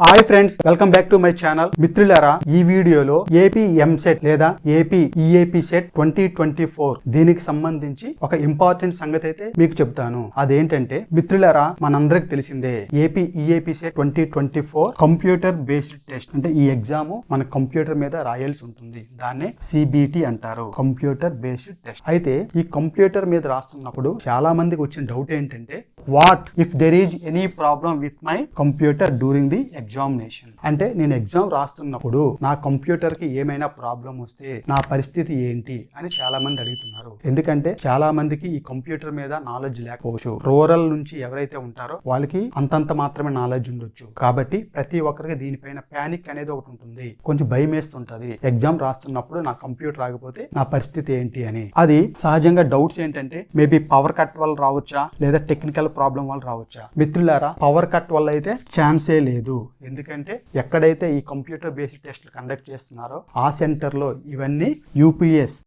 Hi friends welcome back to my channel మిత్రులారా ఈ వీడియోలో ఏపీ ఎంసెట్ లేదా AP EAPCET twenty twenty four దీనికి సంబంధించి ఒక ఇంపార్టెంట్ సంగతి అయితే మీకు చెప్తాను. అదేంటంటే మిత్రులారా మనందరికి తెలిసిందే AP EAPCET twenty twenty four computer based test అంటే ఈ ఎగ్జామ్ మన కంప్యూటర్ మీద రాయాల్సి ఉంటుంది. దాన్నే సిబిటి అంటారు కంప్యూటర్ బేస్డ్ టెస్ట్ అయితే ఈ కంప్యూటర్ మీద రాస్తున్నప్పుడు చాలా మందికి వచ్చిన డౌట్ ఏంటంటే what if there is any problem with my computer during the examination అంటే నేను ఎగ్జామ్ రాస్తున్నప్పుడు నా కంప్యూటర్కి ఏమైనా ప్రాబ్లం వస్తే నా పరిస్థితి ఏంటి అని చాలా మంది అడుగుతున్నారు. ఎందుకంటే చాలా మందికి ఈ కంప్యూటర్ మీద నాలెడ్జ్ లేకపోవచ్చు. రూరల్ నుంచి ఎవరైతే ఉంటారో వాళ్ళకి అంతంత మాత్రమే నాలెడ్జ్ ఉండొచ్చు. కాబట్టి ప్రతి ఒక్కరికి దీనిపైన ప్యానిక్ అనేది ఒకటి ఉంటుంది. కొంచెం భయం వేస్తుంటది. ఎగ్జామ్ రాస్తున్నప్పుడు నా కంప్యూటర్ ఆగిపోతే నా పరిస్థితి ఏంటి అని. అది సహజంగా డౌట్స్ ఏంటంటే మేబీ పవర్ కట్ వల్ల రావచ్చా? లేదా టెక్నికల్ ప్రాబ్లం వల్ల రావచ్చా? మిత్రులారా పవర్ కట్ వల్ల అయితే ఛాన్సే లేదు. ఎందుకంటే ఎక్కడైతే ఈ కంప్యూటర్ బేస్డ్ టెస్ట్లు కండక్ట్ చేస్తున్నారో ఆ సెంటర్లో ఇవన్నీ యూపీఎస్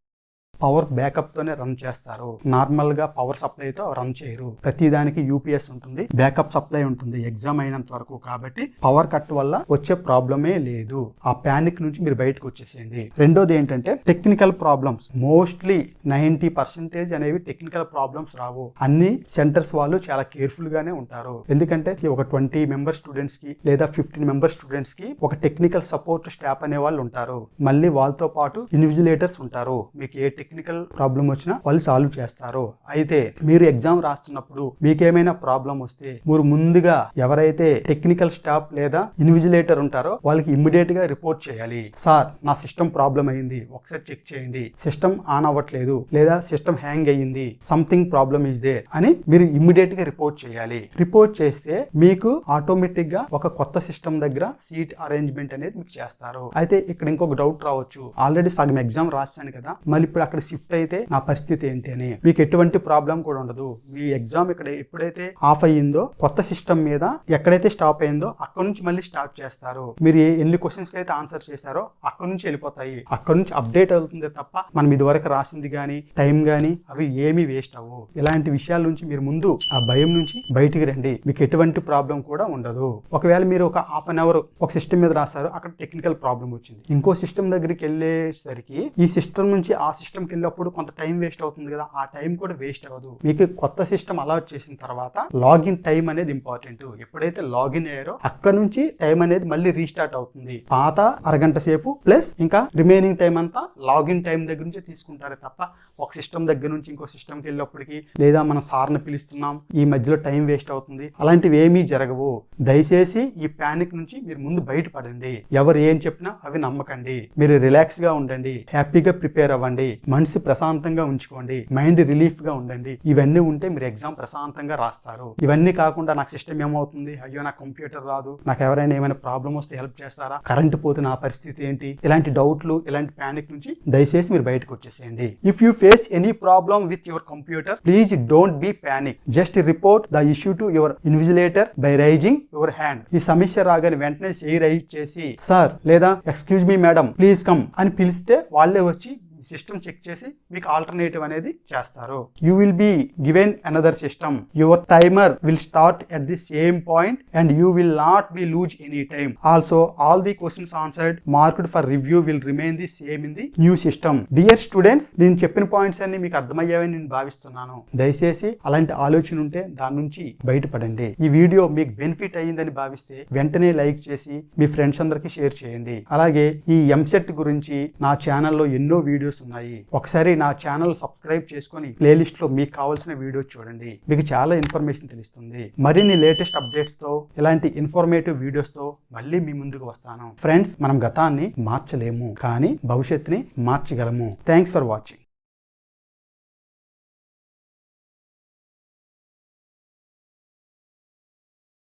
పవర్ బ్యాకప్తోనే రన్ చేస్తారు. నార్మల్గా పవర్ సప్లైతో రన్ చేయరు. ప్రతి దానికి యూపీఎస్ ఉంటుంది. బ్యాకప్ సప్లై ఉంటుంది. ఎగ్జామ్ అయినంత వరకు కాబట్టి పవర్ కట్ వల్ల వచ్చే ప్రాబ్లమే లేదు. ఆ ప్యానిక్ నుంచి మీరు బయటకు వచ్చేసేయండి. రెండోది ఏంటంటే technical problems. Mostly ninety percentage అనేవి టెక్నికల్ ప్రాబ్లమ్స్ రావు. అన్ని సెంటర్స్ వాళ్ళు చాలా కేర్ఫుల్ గానే ఉంటారు. ఎందుకంటే ఒక ట్వంటీ మెంబర్ స్టూడెంట్స్కి లేదా ఫిఫ్టీన్ మెంబర్ స్టూడెంట్స్కి ఒక టెక్నికల్ సపోర్ట్ స్టాఫ్ అనే వాళ్ళు ఉంటారు. మళ్ళీ వాళ్ళతో పాటు ఇన్విజిలేటర్స్ ఉంటారు. మీకు ఏ టెక్నికల్ ప్రాబ్లం వచ్చినా వాళ్ళు సాల్వ్ చేస్తారు. అయితే మీరు ఎగ్జామ్ రాస్తున్నప్పుడు మీకేమైనా ప్రాబ్లం వస్తే మీరు ముందుగా ఎవరైతే టెక్నికల్ స్టాఫ్ లేదా ఇన్విజిలేటర్ ఉంటారో వాళ్ళకి ఇమ్మీడియట్గా రిపోర్ట్ చేయాలి. సార్ నా సిస్టమ్ ప్రాబ్లం అయింది. ఒకసారి చెక్ చేయండి. సిస్టమ్ ఆన్ అవ్వట్లేదు లేదా సిస్టమ్ హ్యాంగ్ అయ్యింది. సంథింగ్ ప్రాబ్లం ఇస్ దేర్ అని మీరు ఇమ్మీడియట్గా రిపోర్ట్ చేయాలి. రిపోర్ట్ చేస్తే మీకు ఆటోమేటిక్గా ఒక కొత్త సిస్టమ్ దగ్గర సీట్ అరేంజ్మెంట్ అనేది మీకు చేస్తారు. అయితే ఇక్కడ ఇంకొక డౌట్ రావచ్చు. ఆల్రెడీ సగం ఎగ్జామ్ రాశాను కదా. మళ్ళీ ఇప్పుడు అక్కడ అక్కడ షిఫ్ట్ అయితే నా పరిస్థితి ఏంటి అని. మీకు ఎటువంటి ప్రాబ్లం కూడా ఉండదు. మీ ఎగ్జామ్ ఇక్కడ ఎప్పుడైతే ఆఫ్ అయ్యిందో కొత్త సిస్టమ్ మీద ఎక్కడైతే స్టాప్ అయిందో అక్కడ నుంచి మళ్ళీ స్టార్ట్ చేస్తారు. మీరు ఎన్ని క్వశ్చన్స్ అయితే ఆన్సర్ చేశారో అక్కడ నుంచి వెళ్ళిపోతాయి. అక్కడ నుంచి అప్డేట్ అవుతుంది తప్ప మనం ఇదివరకు రాసింది కానీ టైం కానీ అవి ఏమీ వేస్ట్ అవ్వు. ఇలాంటి విషయాల నుంచి మీరు ముందు ఆ భయం నుంచి బయటికి రండి. మీకు ఎటువంటి ప్రాబ్లం కూడా ఉండదు. ఒకవేళ మీరు ఒక హాఫ్ అన్ అవర్ ఒక సిస్టమ్ మీద రాశారు అక్కడ టెక్నికల్ ప్రాబ్లం వచ్చింది. ఇంకో సిస్టమ్ దగ్గరికి వెళ్ళేసరికి ఈ సిస్టమ్ నుంచి ఆ సిస్టమ్కి వెళ్ళినప్పుడు కొంత టైం వేస్ట్ అవుతుంది కదా ఆ టైం కూడా వేస్ట్ అవ్వదు. మీకు కొత్త సిస్టమ్ అలౌట్ చేసిన తర్వాత లాగిన్ టైం అనేది ఇంపార్టెంట్. ఎప్పుడైతే లాగిన్ అయ్యారో అక్కడ నుంచి టైం అనేది మళ్ళీ రీస్టార్ట్ అవుతుంది. పాత అరగంట సేపు ప్లస్ ఇంకా రిమైనింగ్ టైం అంతా లాగిన్ టైం దగ్గర నుంచి తీసుకుంటారు తప్ప ఒక సిస్టమ్ దగ్గర నుంచి ఇంకో సిస్టమ్కి వెళ్ళినప్పటికీ లేదా మన సార్ని పిలుస్తున్నాం ఈ మధ్యలో టైం వేస్ట్ అవుతుంది. అలాంటివి ఏమీ జరగవు. దయచేసి ఈ ప్యానిక్ నుంచి మీరు ముందు బయటపడండి. ఎవరు ఏం చెప్పినా అవి నమ్మకండి. మీరు రిలాక్స్గా ఉండండి. హ్యాపీగా ప్రిపేర్ అవ్వండి. మనసు ప్రశాంతంగా ఉంచుకోండి. మైండ్ రిలీఫ్గా ఉండండి. ఇవన్నీ ఉంటే మీరు ఎగ్జామ్ ప్రశాంతంగా రాస్తారు. ఇవన్నీ కాకుండా నాకు సిస్టమ్ ఏమవుతుంది? అయ్యో నాకు కంప్యూటర్ రాదు. నాకు ఎవరైనా ఏమైనా ప్రాబ్లం వస్తే హెల్ప్ చేస్తారా? కరెంట్ పోతే నా పరిస్థితి ఏంటి? ఇలాంటి డౌట్లు ఇలాంటి ప్యానిక్ నుంచి దయచేసి మీరు బయటకు వచ్చేసేయండి. If you face any problem with your computer please don't be panic just report the issue to your invigilator by raising your hand ఈ సమస్య రాగానే వెంటనే చేయి రైజ్ చేసి సార్ లేదా excuse me madam please come అని పిలిస్తే వాళ్ళే వచ్చి సిస్టమ్ చెక్ చేసి మీకు ఆల్టర్నేటివ్ అనేది చేస్తారు. You will be given another system your timer will start at the same point and you will not be lose any time also all the questions answered marked for review will remain the same in the new system dear students నేను చెప్పిన points అన్ని మీకు అర్థమయ్యాయని నేను భావిస్తున్నాను. దయచేసి అలాంటి ఆలోచన ఉంటే దాని నుంచి బయటపడండి. ఈ వీడియో మీకు బెనిఫిట్ అయ్యిందని భావిస్తే వెంటనే లైక్ చేసి మీ ఫ్రెండ్స్ అందరికీ షేర్ చేయండి. అలాగే ఈ ఎంసెట్ గురించి నా ఛానల్లో ఎన్నో వీడియోస్ వీడియోస్ ఉన్నాయి ఒకసారి నా ఛానల్ సబ్స్క్రైబ్ చేసుకొని ప్లేలిస్ట్లో మీకు కావాల్సిన వీడియో చూడండి. మీకు చాలా ఇన్ఫర్మేషన్ తెలుస్తుంది. మరిన్ని లేటెస్ట్ అప్డేట్స్తో ఇలాంటి ఇన్ఫర్మేటివ్ వీడియోస్తో మళ్ళీ మీ ముందుకు వస్తాను. ఫ్రెండ్స్ మనం గతాన్ని మార్చలేము కానీ భవిష్యత్తుని మార్చగలము. Thanks for watching.